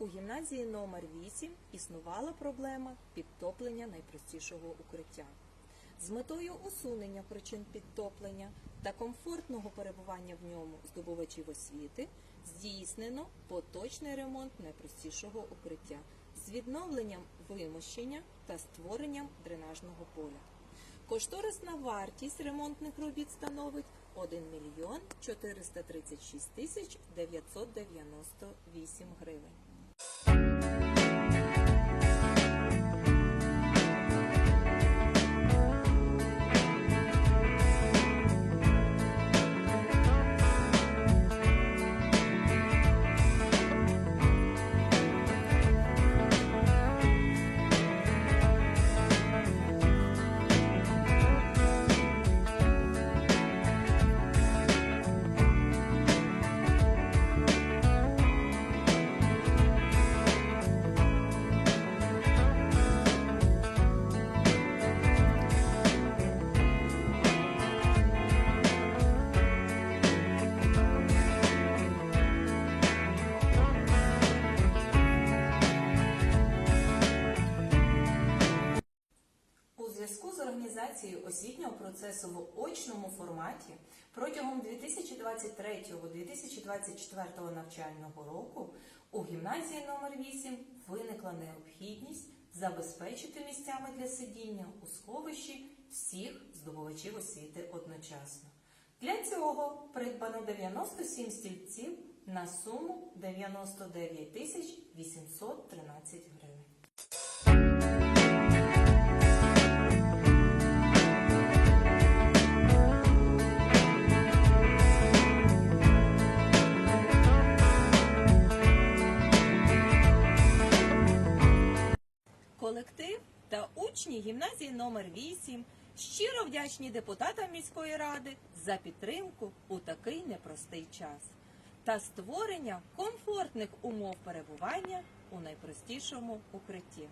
У гімназії номер 8 існувала проблема підтоплення найпростішого укриття. З метою усунення причин підтоплення та комфортного перебування в ньому здобувачів освіти здійснено поточний ремонт найпростішого укриття з відновленням вимощення та створенням дренажного поля. Кошторисна вартість ремонтних робіт становить 1 мільйон 436 тисяч 998 гривень. Зв'язку з організацією освітнього процесу в очному форматі протягом 2023-2024 навчального року у гімназії номер 8 виникла необхідність забезпечити місцями для сидіння у сховищі всіх здобувачів освіти одночасно. Для цього придбано 97 стільців на суму 99 тисяч 813 гривень. Колектив та учні гімназії номер 8 щиро вдячні депутатам міської ради за підтримку у такий непростий час та створення комфортних умов перебування у найпростішому укритті.